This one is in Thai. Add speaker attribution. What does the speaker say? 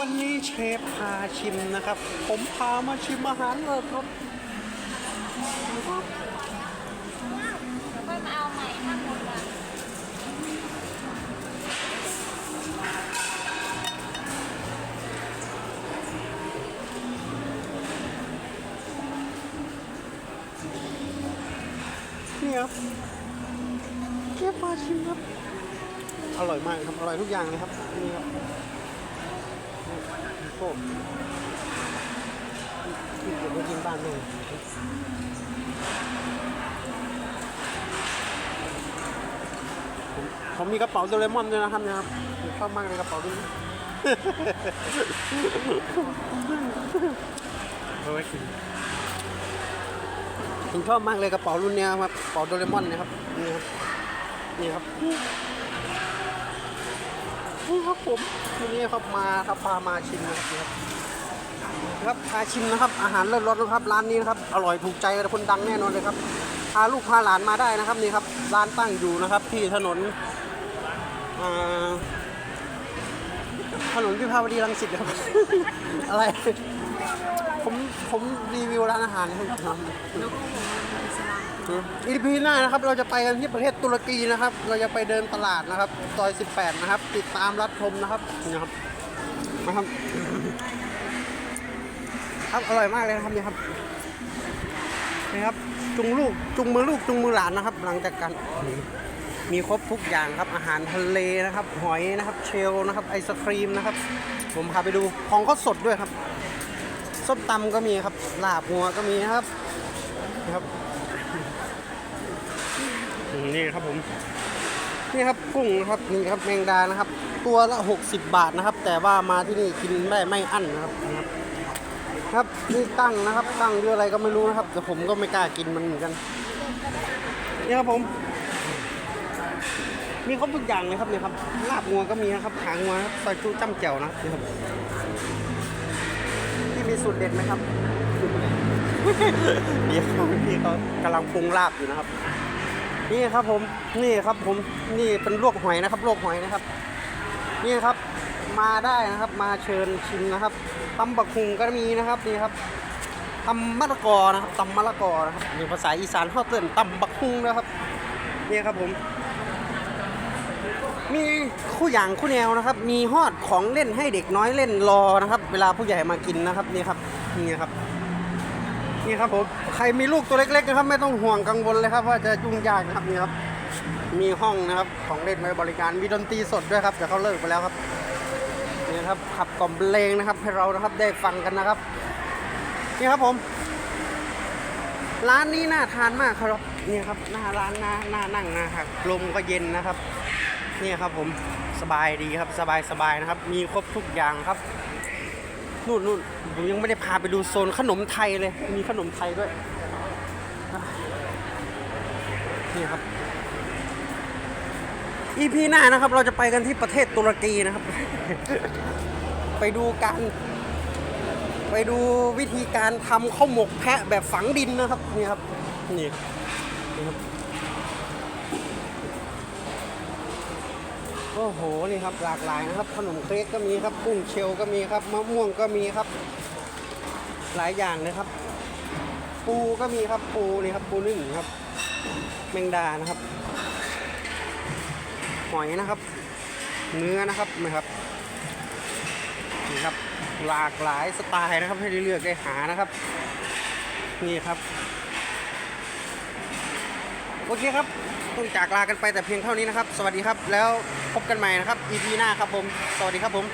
Speaker 1: วันนี้เชฟพาชิมนะครับ ผมพามาชิมอาหารเลยครับ
Speaker 2: ค่อยมาเอาใหม่ถ้าหมดละ
Speaker 1: นี่ครับเชฟพาชิมครับ อร่อยมากครับ อร่อยทุกอย่างเลยครับ นี่ครับ นี่โก้ที่เก็บไว้กินบ้านเลยผมผมมีกระเป๋าโดเรมอนด้วยนะครับเนะครับชอบมากเลยกระเป๋านี้เอาไว้กินผมชอบมากเลยกระเป๋ารุ่นเนี้ยครับกระเป๋าโดเรมอนเนะครับนี่ครับนี่ครับ ครับผมวันนี้ครับมาครับพามาชิมนะครับครับพาชิมนะครับ อาหารเลิศรสนะครับร้านนี้นะครับอร่อยถูกใจคนดังแน่นอนเลยครับพาลูกพาหลานมาได้นะครับนี่ครับร้านตั้งอยู่นะครับ ที่ถนนถนนวิภาวดีรังสิตครับอะไร ผมผมรีวิวร้านอาหารให้ครับอีพีหน้านะครับ เราจะไปกันที่ประเทศตุรกีนะครับ เราจะไปเดินตลาดนะครับซอย 18 นะครับ ติดตามรับชมนะครับนี่ครับนะครับครับอร่อยมากเลยนะครับนี่ครับนี่ครับจุงลูกจุงมือลูกจุงมือหลานนะครับ หลังจากกันมีครบทุกอย่างครับอาหารทะเลนะครับ หอยนะครับ เชลล์นะครับไอศครีมนะครับ ผมพาไปดูของก็สดด้วยครับ ส้มตำก็มีครับลาบงัวก็มีนะครับนะครับนี่ครับผมนี่ครับกุ้งนะครับนี่ครับแมงดานะครับ ตัวละ 60 บาทนะครับ แต่ว่ามาที่นี่กินได้ไม่อั้นนะครับนะครับครับนี่ตั้งนะครับ ตั้งด้วยอะไรก็ไม่รู้นะครับ แต่ผมก็ไม่กล้ากินมันเหมือนกันนี่ครับผม มีครบทุกอย่างเลยครับเนี่ยครับลาบงัวก็มีนะครับหางงัวนะครับซอยจุจ้ำแจ่วนะครับนี่ครับที่ มีสูตรเด็ดไหมครับเดี๋ยวพี่เขากำลังปรุงลาบอยู่นะครับ นี่ครับผมนี่ครับผมนี่เป็นลวกหอยนะครับลวกหอยนะครับ นี่ครับมาได้นะครับ มาเชิญชิมนะครับตำบักคุงก็มีนะครับนี่ครับตำมะละกอนะครับตำมะละกอนะครับนี่ภาษาอีสานเขาเตือนตำบักคุงนะครับ นี่ครับผม มีคู่อย่างคู่แนวนะครับ มีฮอดของเล่นให้เด็กน้อยเล่นรอนะครับ เวลาผู้ใหญ่มากินนะครับนี่ครับนี่ครับนี่ครับผมใครมีลูกตัวเล็กๆนะครับ ไม่ต้องห่วงกังวลเลยครับ ว่าจะยุ่งยากนะครับนี่ครับ มีห้องนะครับของเล่นไว้บริการมีดนตรีสดด้วยครับแต่เขาเลิกไปแล้วครับนี่ครับขับกล่อมเพลงนะครับ ให้เรานะครับได้ฟังกันนะครับนี่ครับผม ร้านนี้น่าทานมากครับนี่ครับหน้าร้านน่าน่านั่งนะครับลมก็เย็นนะครับ นี่ครับผมสบายดีครับสบายสบายนะครับ มีครบทุกอย่างครับนู่นนู่นผมยังไม่ได้พาไปดูโซนขนมไทยเลย มีขนมไทยด้วยนี่ครับ EP หน้านะครับ เราจะไปกันที่ประเทศตุรกีนะครับ ไปดูการไปดูวิธีการทำข้าวหมกแพะแบบฝังดินนะครับนี่ครับนี่นี่ครับ โอ้โหนี่ครับหลากหลายนะครับขนมเค้กก็มีครับกุ้งเชลก็มีครับมะม่วงก็มีครับ หลายอย่างเลยครับ ปูก็มีครับปูนี่ครับปูนึ่งครับ แมงดานะครับหอยนะครับ เนื้อนะครับนะครับนี่ครับหลากหลายสไตล์นะครับให้ได้เลือกได้หานะครับ นี่ครับ โอเคครับต้องจากลากันไปแต่เพียงเท่านี้นะครับ สวัสดีครับ แล้วพบกันใหม่นะครับ EP หน้าครับผม สวัสดีครับผม